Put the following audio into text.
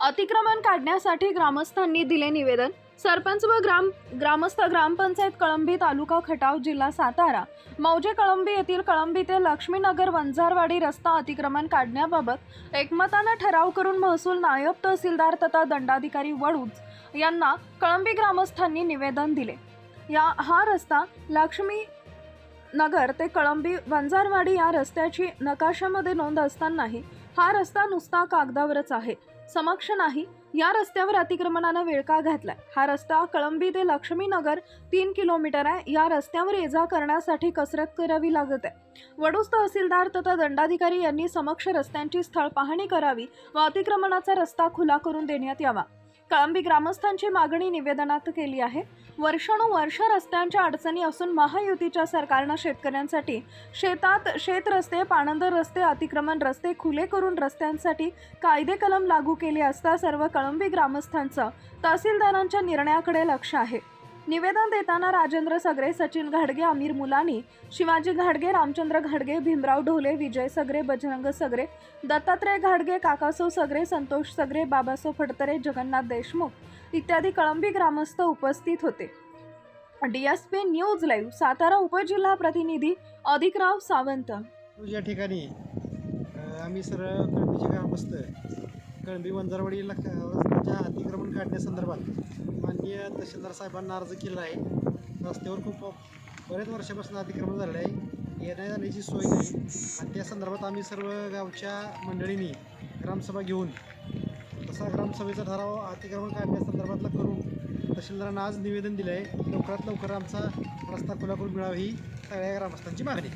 अतिक्रमण काढण्यासाठी ग्रामस्थांनी दिले निवेदन. सरपंच व ग्राम ग्रामस्थ ग्रामपंचायत कळंबी तालुका खटाव जिल्हा सातारा. मौजे कळंबी येथील कळंबी ते लक्ष्मीनगर वंजारवाडी रस्ता अतिक्रमण काढण्याबाबत एकमतानं ठराव करून महसूल नायब तहसीलदार तथा दंडाधिकारी वडूज यांना कळंबी ग्रामस्थांनी निवेदन दिले. या हा रस्ता लक्ष्मी नगर ते कळंबी वंजारवाडी या रस्त्याची नकाशामध्ये नोंद असतानाही हा रस्ता नुसता कागदावरच आहे. समक्ष नाही. या रस्त्यावर अतिक्रमणानं विळका घातलाय. हा रस्ता कळंबी ते लक्ष्मीनगर तीन किलोमीटर आहे. या रस्त्यावर ये जा करण्यासाठी कसरत करावी लागत आहे. वडूस तहसीलदार तथा दंडाधिकारी यांनी समक्ष रस्त्यांची स्थळ पाहणी करावी व अतिक्रमणाचा रस्ता खुला करून देण्यात यावा. कळंबी ग्रामस्थांची मागणी निवेदनात केली आहे. वर्षानुवर्ष रस्त्यांच्या अडचणी असून महायुतीच्या सरकारनं शेतकऱ्यांसाठी शेतात शेत रस्ते पाणंदर रस्ते अतिक्रमण रस्ते खुले करून रस्त्यांसाठी कायदे कलम लागू केले असता सर्व कळंबी ग्रामस्थांचं तहसीलदारांच्या निर्णयाकडे लक्ष आहे. निवेदन देताना राजेंद्र सगरे सचिन घाडगे अमीर मुलानी शिवाजी घाडगे रामचंद्र घाडगे भीमराव ढोले विजय सगरे बजरंग सगरे दत्तात्रय घाडगे काकासो सगरे संतोष सगरे बाबासो फडतरे जगन्नाथ देशमुख इत्यादी कळंबी ग्रामस्थ उपस्थित होते. D S P news live Satara उपजिल्हा प्रतिनिधी अधिकराव सावंत. या ठिकाणी आम्ही सर्व कळंबीचे ग्रामस्थ कळंबी वंजारवाडी रस्त्याच्या अतिक्रमण काढण्यासंदर्भात माननीय तहसीलदार साहेबांना अर्ज केला आहे. रस्त्यावर खूप बरेच वर्षापासून अतिक्रमण झालेलं आहे. येण्या जाण्याची सोय नाही. आणि त्या संदर्भात आम्ही सर्व गावच्या मंडळींनी ग्रामसभा घेऊन तसा ग्रामसभेचा ठराव अतिक्रमण काढण्यासंदर्भातला करून तहसीलदारांना आज निवेदन दिलं आहे लवकरात लवकर आमचा रस्ता खुला करून मिळावा ही सगळ्या ग्रामस्थांची मागणी.